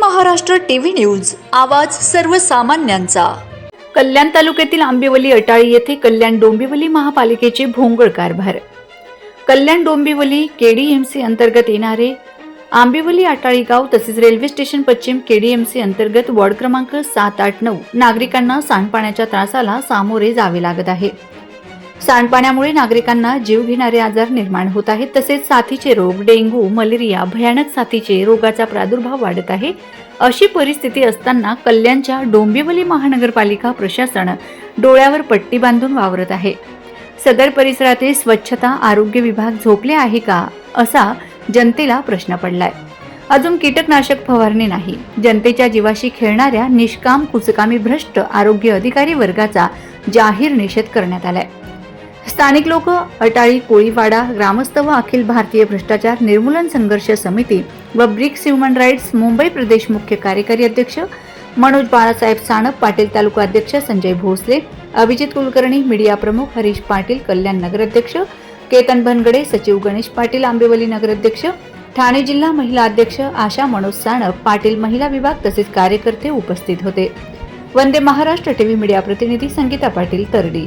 Maharashtra TV news आवाज सर्वसामान्यांचा. कल्याण तालुक्यातील आंबिवली अटाळी येथे कल्याण डोंबिवली महापालिकेचे भोंगळ कारभार. कल्याण डोंबिवली केडीएमसी अंतर्गत येणारे आंबिवली अटाळी गाव तसेच रेल्वे स्टेशन पश्चिम केडीएमसी अंतर्गत वॉर्ड क्रमांक सात आठ नऊ नागरिकांना सांडपाण्याच्या त्रासाला सामोरे जावे लागत आहे. सांडपाण्यामुळे नागरिकांना जीव घेणारे आजार निर्माण होत आहेत. तसेच साथीचे रोग डेंग्यू मलेरिया भयानक साथीचे रोगाचा प्रादुर्भाव वाढत आहे. अशी परिस्थिती असताना कल्याणच्या डोंबिवली महानगरपालिका प्रशासन डोळ्यावर पट्टी बांधून वावरत आहे. सदर परिसरातील स्वच्छता आरोग्य विभाग झोपले आहे का? असा जनतेला प्रश्न पडलाय. अजून कीटकनाशक फवारणी नाही. जनतेच्या जीवाशी खेळणाऱ्या निष्काम कुचकामी भ्रष्ट आरोग्य अधिकारी वर्गाचा जाहीर निषेध करण्यात आलाय. स्थानिक लोक अटाळी कोळीवाडा ग्रामस्थ व अखिल भारतीय भ्रष्टाचार निर्मूलन संघर्ष समिती व ब्रिक्स ह्युमन राईट्स मुंबई प्रदेश मुख्य कार्यकारी अध्यक्ष मनोज बाळासाहेब साणप पाटील तालुका अध्यक्ष संजय भोसले अभिजित कुलकर्णी मीडिया प्रमुख हरीश पाटील कल्याण नगराध्यक्ष केतन भनगडे सचिव गणेश पाटील आंबेवली नगराध्यक्ष ठाणे जिल्हा महिला अध्यक्ष आशा मनोज साणप पाटील महिला विभाग तसेच कार्यकर्ते उपस्थित होते. वंदे महाराष्ट्र टीव्ही मीडिया प्रतिनिधी संगीता पाटील तरडी.